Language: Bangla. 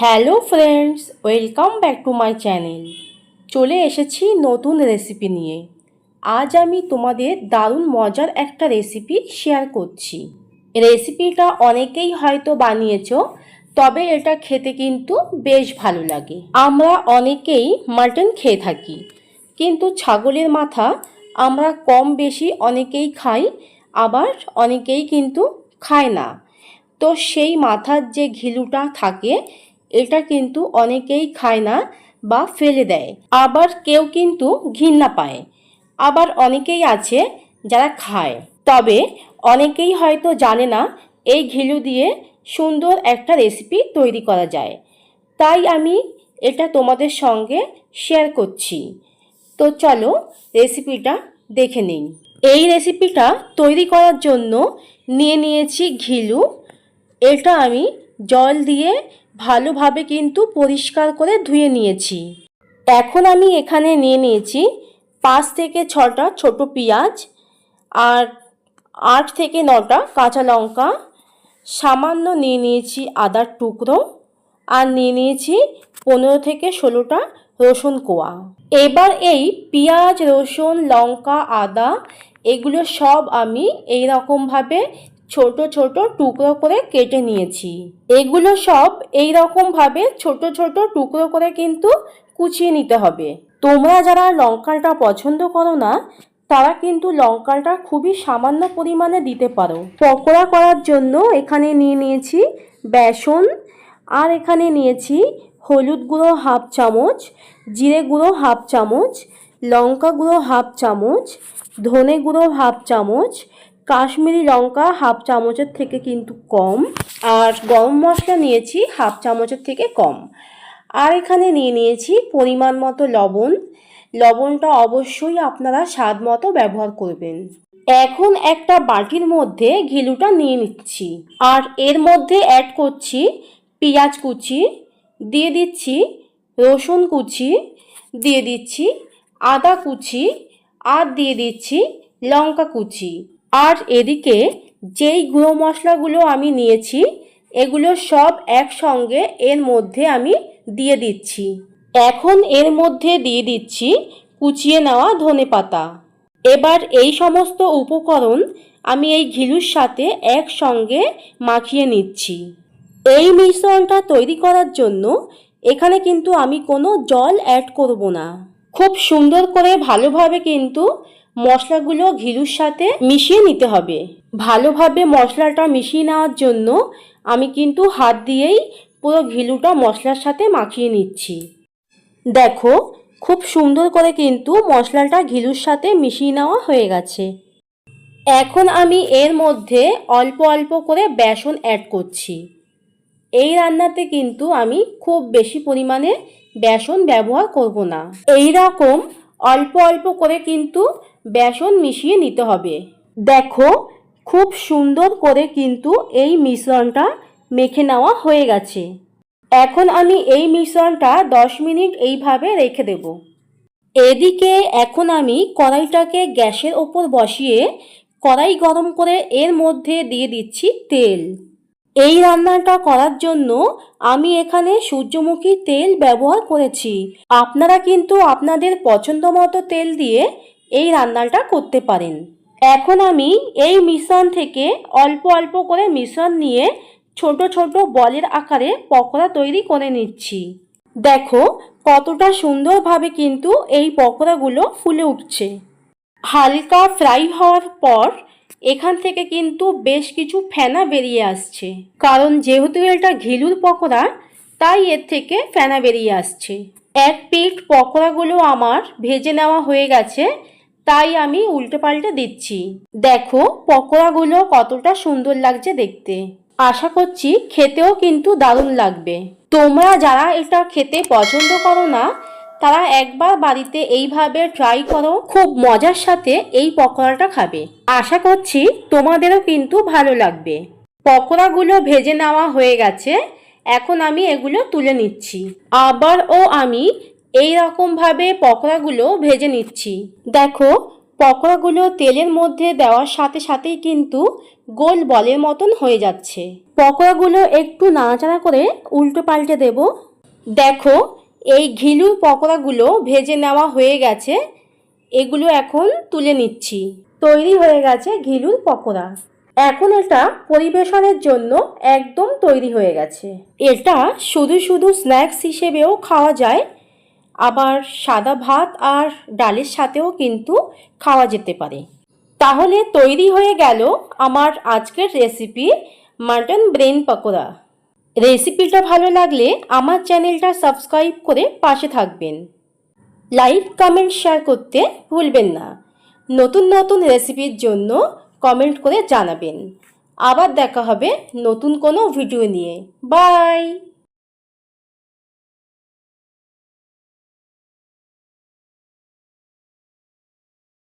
Hello friends, welcome back to my channel. চলে এসেছি নতুন রেসিপি নিয়ে। আজ আমি তোমাদের দারুণ মজার একটা রেসিপি শেয়ার করছি। রেসিপিটা অনেকেই হয়তো বানিয়েছো, তবে এটা খেতে কিন্তু বেশ ভালো লাগে। আমরা অনেকেই মাটন খেয়ে থাকি, কিন্তু ছাগলের মাথা আমরা কম বেশি অনেকেই খাই, আবার অনেকেই কিন্তু খায় না। তো সেই মাথার যে ঘিলুটা থাকে এটা কিন্তু অনেকেই খায় না বা ফেলে দেয়। আবার কেউ কিন্তু ঘৃণা পায়। আবার অনেকেই আছে যারা খায়। তবে অনেকেই হয়তো জানে না এই ঘিলু দিয়ে সুন্দর একটা রেসিপি তৈরি করা যায়। তাই আমি এটা তোমাদের সঙ্গে শেয়ার করছি। তো চলো রেসিপিটা দেখে নিন এই রেসিপিটা তৈরি করার জন্য নিয়ে নিয়েছি ঘিলু। এটা আমি জল দিয়ে ভালোভাবে কিন্তু পরিষ্কার করে ধুয়ে নিয়েছি। এখন আমি এখানে নিয়ে নিয়েছি পাঁচ থেকে ছটা ছোট পেঁয়াজ আর আট থেকে নটা কাঁচা লঙ্কা। সামান্য নিয়ে নিয়েছি আদার টুকরো আর নিয়ে নিয়েছি পনেরো থেকে ষোলোটা রসুন কোয়া। এবার এই পেঁয়াজ, রসুন, লঙ্কা, আদা এগুলো সব আমি এই রকমভাবে ছোট ছোট টুকরো করে কেটে নিয়েছি। এগুলো সব এই রকমভাবে ছোট ছোট টুকরো করে কিন্তু কুচিয়ে নিতে হবে। তোমরা যারা লঙ্কাটা পছন্দ করো না, তারা কিন্তু লঙ্কাটা খুবই সামান্য পরিমাণে দিতে পারো। পকোড়া করার জন্য এখানে নিয়ে নিয়েছি বেসন, আর এখানে নিয়েছি হলুদ গুঁড়ো হাফ চামচ, জিরে গুঁড়ো হাফ চামচ, লঙ্কা গুঁড়ো হাফ চামচ, ধনে গুঁড়ো হাফ চামচ কাশ্মীরি লঙ্কা হাফ চামচের থেকে কিন্তু কম, আর গরম মশলা নিয়েছি হাফ চামচের থেকে কম। আর এখানে নিয়ে নিয়েছি পরিমাণ মতো লবণ। লবণটা অবশ্যই আপনারা স্বাদ মতো ব্যবহার করবেন। এখন একটা বাটির মধ্যে ঘিলুটা নিয়ে নিচ্ছি। আর এর মধ্যে অ্যাড করছি পেঁয়াজ কুচি, দিয়ে দিচ্ছি রসুন কুচি, দিয়ে দিচ্ছি আদা কুচি, আর দিয়ে দিচ্ছি লঙ্কা কুচি। আর এদিকে যেই গুঁড়ো মশলাগুলো আমি নিয়েছি, এগুলো সব একসঙ্গে এর মধ্যে আমি দিয়ে দিচ্ছি। এখন এর মধ্যে দিয়ে দিচ্ছি কুচিয়ে নেওয়া ধনে পাতা। এবার এই সমস্ত উপকরণ আমি এই ঘিলুর সাথে একসঙ্গে মাখিয়ে নিচ্ছি। এই মিশ্রণটা তৈরি করার জন্য এখানে কিন্তু আমি কোনো জল অ্যাড করব না। খুব সুন্দর করে ভালোভাবে কিন্তু মশলাগুলো ঘিলুর সাথে মিশিয়ে নিতে হবে। ভালোভাবে মশলাটা মিশিয়ে নেওয়ার জন্য আমি কিন্তু হাত দিয়েই পুরো ঘিলুটা মশলার সাথে মাখিয়ে নিচ্ছি। দেখো, খুব সুন্দর করে কিন্তু মশলাটা ঘিলুর সাথে মিশিয়ে নেওয়া হয়ে গেছে। এখন আমি এর মধ্যে অল্প অল্প করে বেসন অ্যাড করছি। এই রান্নাতে কিন্তু আমি খুব বেশি পরিমাণে বেসন ব্যবহার করব না। এই রকম অল্প অল্প করে কিন্তু বেসন মিশিয়ে নিতে হবে। দেখো, খুব সুন্দর করে কিন্তু এই মিশ্রণটা মেখে নেওয়া হয়ে গেছে। এখন আমি এই মিশ্রণটা দশ মিনিট এইভাবে রেখে দেব। এদিকে এখন আমি কড়াইটাকে গ্যাসের ওপর বসিয়ে কড়াই গরম করে এর মধ্যে দিয়ে দিচ্ছি তেল। এই রান্নাটা করার জন্য আমি এখানে সূর্যমুখী তেল ব্যবহার করেছি। আপনারা কিন্তু আপনাদের পছন্দ মতো তেল দিয়ে এই রান্নাটা করতে পারেন। এখন আমি এই মিশ্রণ থেকে অল্প অল্প করে মিশ্রণ নিয়ে ছোট ছোট বলের আকারে পকোড়া তৈরি করে নিচ্ছি। দেখো কতটা সুন্দরভাবে কিন্তু এই পকোড়াগুলো ফুলে উঠছে। হালকা ফ্রাই হওয়ার পর এখান থেকে কিন্তু বেশ কিছু ফেনা বেরিয়ে আসছে। কারণ যেহেতু এটা ঘিলুর পকোড়া, তাই এর থেকে ফেনা বেরিয়ে আসছে। এক পিঠ পকোড়াগুলো আমার ভেজে নেওয়া হয়ে গেছে। তাই আমি উল্টে পাল্টে দিচ্ছি। দেখো, পকোড়াগুলো কতটা সুন্দর লাগছে দেখতে। আশা করছি খেতেও কিন্তু দারুণ লাগবে। তোমরা যারা এটা খেতে পছন্দ করো না, তারা একবার বাড়িতে এইভাবে ট্রাই করো, খুব মজার সাথে এই পকোড়াটা খাবে। আশা করছি তোমাদেরও কিন্তু ভালো লাগবে। পকোড়াগুলো ভেজে নেওয়া হয়ে গেছে, এখন আমি এগুলো তুলে নিচ্ছি। আবারও আমি এই রকমভাবে পকোড়াগুলো ভেজে নিচ্ছি। দেখো, পকোড়াগুলো তেলের মধ্যে দেওয়ার সাথে সাথেই কিন্তু গোল বলের মতন হয়ে যাচ্ছে। পকোড়াগুলো একটু নাড়াচাড়া করে উল্টো পাল্টে দেব। দেখো, এই ঘিলুর পকোড়াগুলো ভেজে নেওয়া হয়ে গেছে। এগুলো এখন তুলে নিচ্ছি। তৈরি হয়ে গেছে ঘিলুর পকোড়া। এখন এটা পরিবেশনের জন্য একদম তৈরি হয়ে গেছে। এটা শুধু শুধু স্ন্যাক্স হিসেবেও খাওয়া যায়। আবার সাদা ভাত আর ডালের সাথেও কিন্তু খাওয়া যেতে পারে। তাহলে তৈরি হয়ে গেল আমার আজকের রেসিপি মাটন ব্রেন পকোড়া রেসিপিটা ভালো লাগলে আমার চ্যানেলটা সাবস্ক্রাইব করে পাশে থাকবেন। লাইক কমেন্ট শেয়ার করতে ভুলবেন না। নতুন নতুন রেসিপির জন্য কমেন্ট করে জানাবেন। আবার দেখা হবে নতুন কোনো ভিডিও নিয়ে। বাই